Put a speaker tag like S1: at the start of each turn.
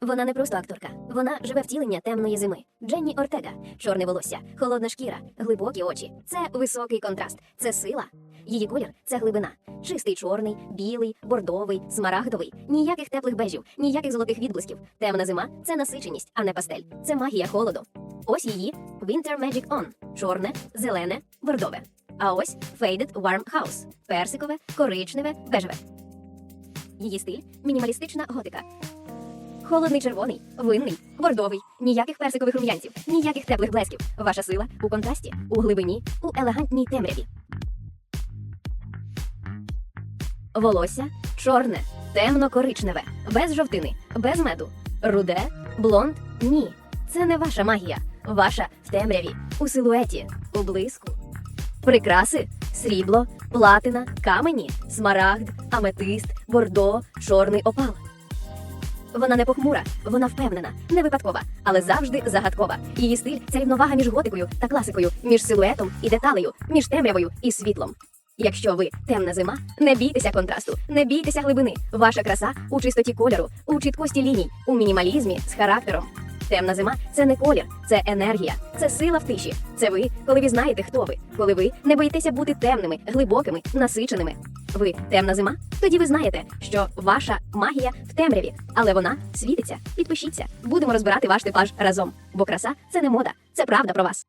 S1: Вона не просто акторка, вона живе втілення темної зими. Дженні Ортега, чорне волосся, холодна шкіра, глибокі очі. Це високий контраст, це сила. Її колір це глибина. Чистий чорний, білий, бордовий, смарагдовий. Ніяких теплих бежів, ніяких золотих відблисків. Темна зима це насиченість, а не пастель. Це магія холоду. Ось її Winter Magic On. Чорне, зелене, бордове. А ось Faded Warm House. Персикове, коричневе, бежеве. Її стиль мінімалістична готика. Холодний червоний, винний, бордовий, ніяких персикових рум'янців, ніяких теплих блесків. Ваша сила у контрасті, у глибині, у елегантній темряві. Волосся чорне, темно-коричневе, без жовтини, без меду. Руде, блонд ні. Це не ваша магія. Ваша в темряві, у силуеті, у блиску. Прикраси, срібло, платина, камені, смарагд, аметист, бордо, чорний опал. Вона не похмура, вона впевнена, не випадкова, але завжди загадкова. Її стиль це рівновага між готикою та класикою, між силуетом і деталею, між темрявою і світлом. Якщо ви темна зима, не бійтеся контрасту, не бійтеся глибини. Ваша краса у чистоті кольору, у чіткості ліній, у мінімалізмі з характером. Темна зима це не колір, це енергія, це сила в тиші. Це ви, коли ви знаєте, хто ви, коли ви не боїтеся бути темними, глибокими, насиченими. Ви темна зима? Тоді ви знаєте, що ваша магія в темряві, але вона світиться. Підпишіться. Будемо розбирати ваш типаж разом. Бо краса це не мода, це правда про вас.